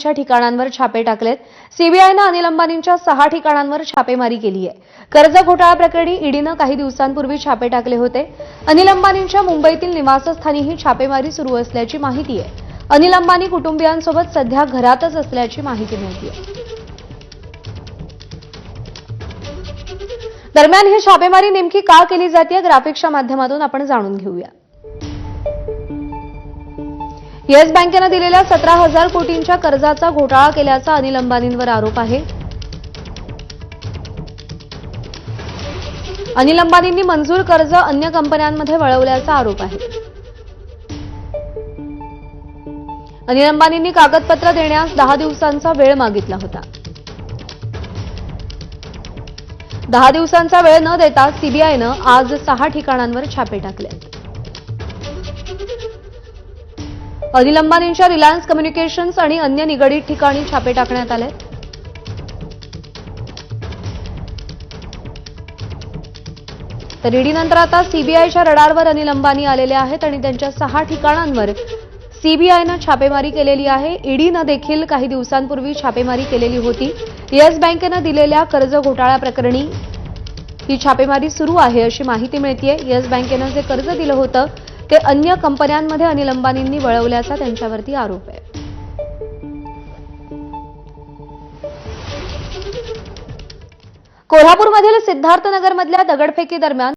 च्या ठिकाणांवर छापे टाकलेत. सीबीआयनं अनिल अंबानींच्या सहा ठिकाणांवर छापेमारी केली आहे. कर्ज घोटाळा प्रकरणी ईडीनं काही दिवसांपूर्वी छापे टाकले होते. अनिल अंबानींच्या मुंबईतील निवासस्थानीही छापेमारी सुरू असल्याची माहिती आहे. अनिल अंबानी कुटुंबियांसोबत सध्या घरातच असल्याची माहिती मिळते दरम्यान ही छापेमारी नेमकी का केली जाते ग्राफिक्सच्या माध्यमातून आपण जाणून घेऊया. येस बँकेनं दिलेल्या सतरा हजार कोटींच्या कर्जाचा घोटाळा केल्याचा अनिल अंबानींवर आरोप आहे. अनिल अंबानींनी मंजूर कर्ज अन्य कंपन्यांमध्ये वळवल्याचा आरोप आहे. अनिल अंबानींनी कागदपत्र देण्यास दहा दिवसांचा वेळ मागितला होता. दहा दिवसांचा वेळ न देता सीबीआयनं आज सहा ठिकाणांवर छापे टाकले अनिल अंबानींच्या रिलायन्स कम्युनिकेशन्स आणि अन्य निगडीत ठिकाणी छापे टाकण्यात आले. तर ईडीनंतर आता सीबीआयच्या रडारवर अनिल अंबानी आलेले आहेत आणि त्यांच्या सहा ठिकाणांवर सीबीआयनं छापेमारी केलेली आहे. ईडीनं देखील काही दिवसांपूर्वी छापेमारी केलेली होती. येस बँकेनं दिलेल्या कर्ज घोटाळा प्रकरणी ही छापेमारी सुरू आहे अशी माहिती मिळतीये. येस बँकेनं जे कर्ज दिलं होतं ते अन्य कंपन्यांमध्ये अनिल अंबानींनी वळवल्याचा त्यांच्यावरती आरोप आहे. कोल्हापूरमधील सिद्धार्थनगरमधल्या दगडफेकी दरम्यान